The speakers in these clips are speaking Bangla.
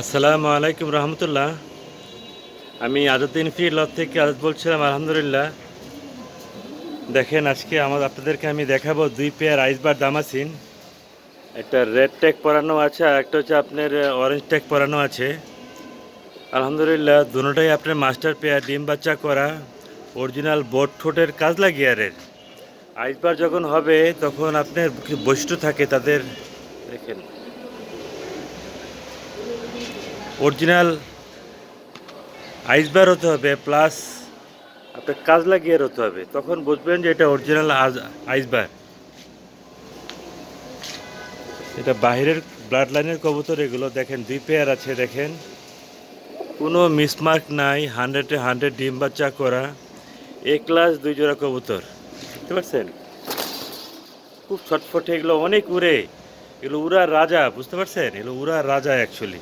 আসসালামু আলাইকুম রহমতুল্লাহ। আমি আজউদ্দিন ফি লব থেকে আজ বলছিলাম, আলহামদুলিল্লাহ। দেখেন, আজকে আমার আপনাদেরকে আমি দেখাবো দুই পেয়ার আইসবার দামাসিন একটা রেড ট্যাগ পরানো আছে আর একটা হচ্ছে আপনার অরেঞ্জ ট্যাগ পরানো আছে। আলহামদুলিল্লাহ দুটোটাই আপনার মাস্টার পেয়ার, ডিম বাচ্চা করা অরিজিনাল বোট ঠোঁটের কাজ লাগিয়ারের আইসবার যখন হবে, তখন আপনার বৈশিষ্ট্য থাকে তাদের। দেখেন। অরিজিনাল আইসবার হতে হবে প্লাস আপনার কাজ লাগিয়ে হতে হবে। তখন বুঝবেন যে এটা অরিজিনাল আইসবার। এটা বাহিরের ব্লাড লাইনের কবুতর এগুলো, দেখেন দুই পেয়ার আছে, দেখেন। কোনো মিসমার্ক নাই হান্ড্রেডে হান্ড্রেড ডিম বাচ্চা করা এ ক্লাস দুই জোড়া কবুতর। বুঝতে পারছেন? খুব ছটফটে, এগুলো অনেক উড়ে। এগুলো উড়ার রাজা, বুঝতে পারছেন? এগুলো উড়ার রাজা অ্যাকচুয়ালি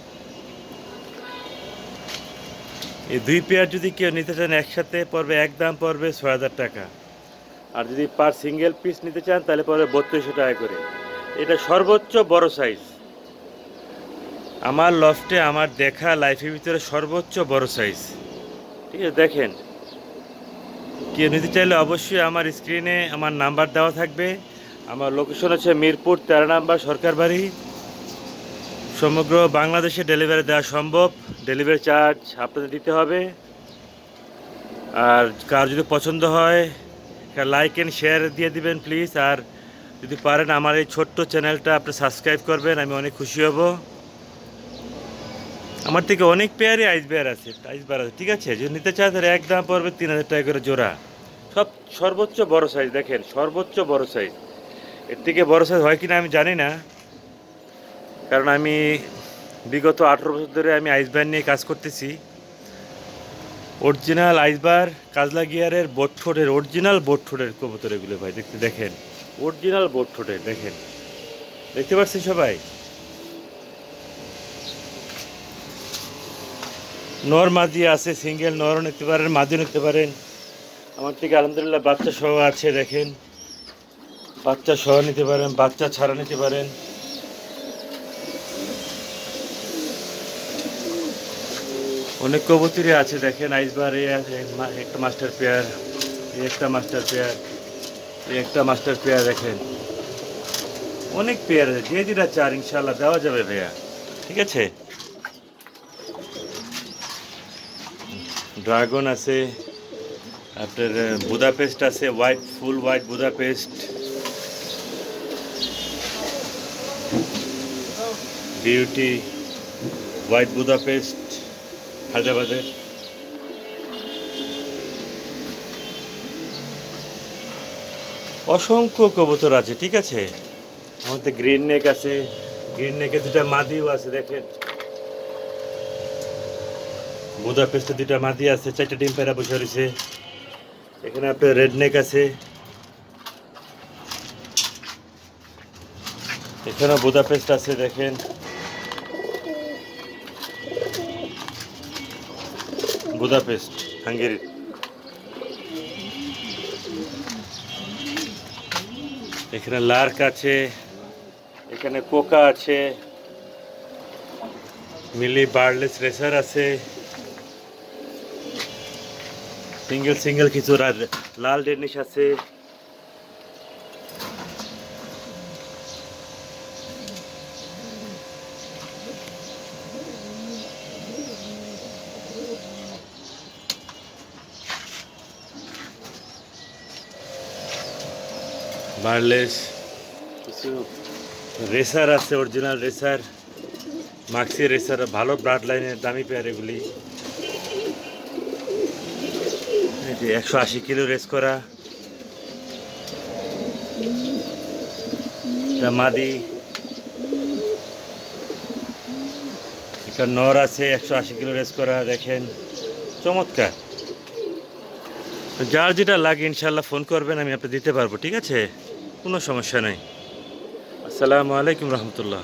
এই দুই পেয়ার যদি কেউ নিতে চান একসাথে পড়বে এক দাম পড়বে ছয় হাজার টাকা। আর যদি পার সিঙ্গেল পিস নিতে চান, তাহলে পড়বে বত্রিশশো টাকা করে। এটা সর্বোচ্চ বড় সাইজ আমার লফটে আমার দেখা লাইফের ভিতরে সর্বোচ্চ বড় সাইজ ঠিক আছে, দেখেন। কেউ নিতে চাইলে অবশ্যই আমার স্ক্রিনে আমার নাম্বার দেওয়া থাকবে। আমার লোকেশন হচ্ছে মিরপুর, তেরো নাম্বার সরকার বাড়ি সমগ্র বাংলাদেশে ডেলিভারি দেওয়া সম্ভব। ডেলিভারি চার্জ আপনাদের দিতে হবে। আর কার যদি পছন্দ হয় লাইক অ্যান্ড শেয়ার দিয়ে দিবেন প্লিজ আর যদি পারেন আমার এই ছোট্ট চ্যানেলটা আপনি সাবস্ক্রাইব করবেন, আমি অনেক খুশি হব। আমার থেকে অনেক পেয়ারই আইস বেয়ার আছে আইস বার আছে, ঠিক আছে? যদি নিতে চায় তাহলে এক দাম পড়বে তিন হাজার টাকা করে জোড়া। সব সর্বোচ্চ বড় সাইজ দেখেন, সর্বোচ্চ বড় সাইজ এর থেকে বড় সাইজ হয় কিনা আমি জানি না। কারণ আমি বিগত আঠেরো বছর ধরে আমি আইসবার নিয়ে কাজ করতেছি। অরিজিনাল আইসবার কাজলা গিয়ারের বোট ঠোঁটের অরিজিনাল বোট ঠোঁটের কবুতর এগুলো ভাই, দেখতে দেখেন। অরিজিনাল বোট ঠোঁটের, দেখেন। দেখতে পাচ্ছেন সবাই? নর মাদি আছে সিঙ্গেল নরও নিতে পারেন মাদিও নিতে পারেন। আমার থেকে আলহামদুলিল্লাহ বাচ্চা সহ আছে, দেখেন। বাচ্চা সহ নিতে পারেন, বাচ্চা ছাড়া নিতে পারেন। অনেক কবুতরই আছে, দেখেন আইসবার এই একটা মাস্টার পেয়ার একটা মাস্টার পেয়ার একটা মাস্টার পেয়ার দেখেন। অনেক পেয়ার আছে, যে যেটা চার ইনশাল্লাহ দেওয়া যাবে ভাইয়া, ঠিক আছে? ড্রাগন আছে, আপনার বুদাপেস্ট আছে, white, full white Budapest. Beauty, white Budapest. হায়দ্রাবাদের অসংখ্য কবুতর আছে, ঠিক আছে? আমাদের গ্রিন নেক আছে। গ্রিন নেকে দুটা মাদিও আছে, দেখেন। বুদা পেস্টে দুটা মাদি আছে, চারটা ডিম পেরা বসে রয়েছে। এখানে আপনার রেড নেক আছে। এখানেও বুদা পেস্ট আছে, দেখেন। বুদাপেস্ট হাঙ্গেরি এখানে লার্ক আছে, এখানে কোকা আছে, মিলি বার্লেস রেসার আছে সিঙ্গেল সিঙ্গেল কিছু লাল ডেনিশ আছে। বার্লেস রেসার আছে অরিজিনাল রেসার মাক্সি রেসার ভালো ব্রাড লাইনের দামি পেয়ার এগুলি। একশো আশি কিলো রেস করা। মাদি। একটা নর আছে একশো আশি কিলো রেস করা দেখেন। চমৎকার। যার যেটা লাগে ইনশাল্লাহ ফোন করবেন, আমি আপনি দিতে পারব, ঠিক আছে? কোনো সমস্যা নেই। আসসালামু আলাইকুম রহমতুল্লাহ।